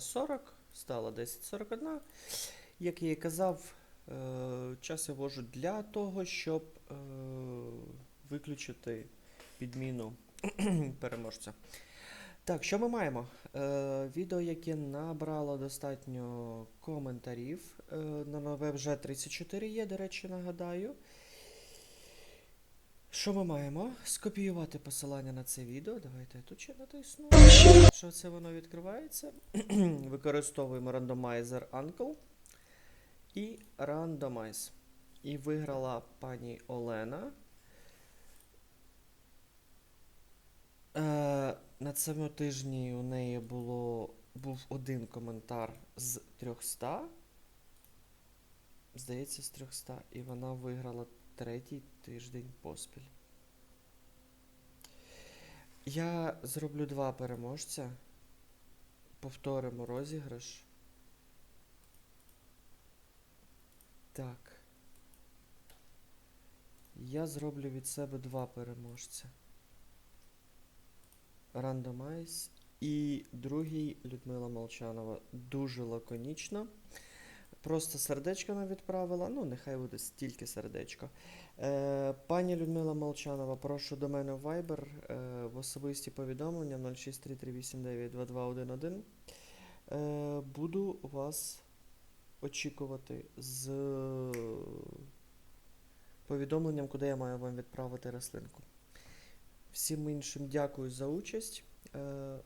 40, стало 10.41. Як я і казав, е, час я ввожу для того, щоб е, виключити підміну переможця. Так, що ми маємо? Е, відео, яке набрало достатньо коментарів. Е, на нове вже 34 є, до речі, нагадаю. Що ми маємо? Скопіювати посилання на це відео. Давайте я тут ще натисну. Що це воно відкривається? Використовуємо рандомайзер Uncle і Randomize. І виграла пані Олена. Е, на цьому тижні у неї було, був один коментар з 300. Здається, з 300. І вона виграла третій тиждень поспіль. Я зроблю два переможця. Повторимо розіграш. Так. Я зроблю від себе два переможця. Рандомайз. І другий Людмила Молчанова. Дуже лаконічно. Просто сердечко нам відправила. Ну, нехай буде стільки сердечко. Е, пані Людмила Молчанова, прошу до мене в Viber е, в особисті повідомлення 0633892211. Е, буду вас очікувати з повідомленням, куди я маю вам відправити рослинку. Всім іншим дякую за участь. Е,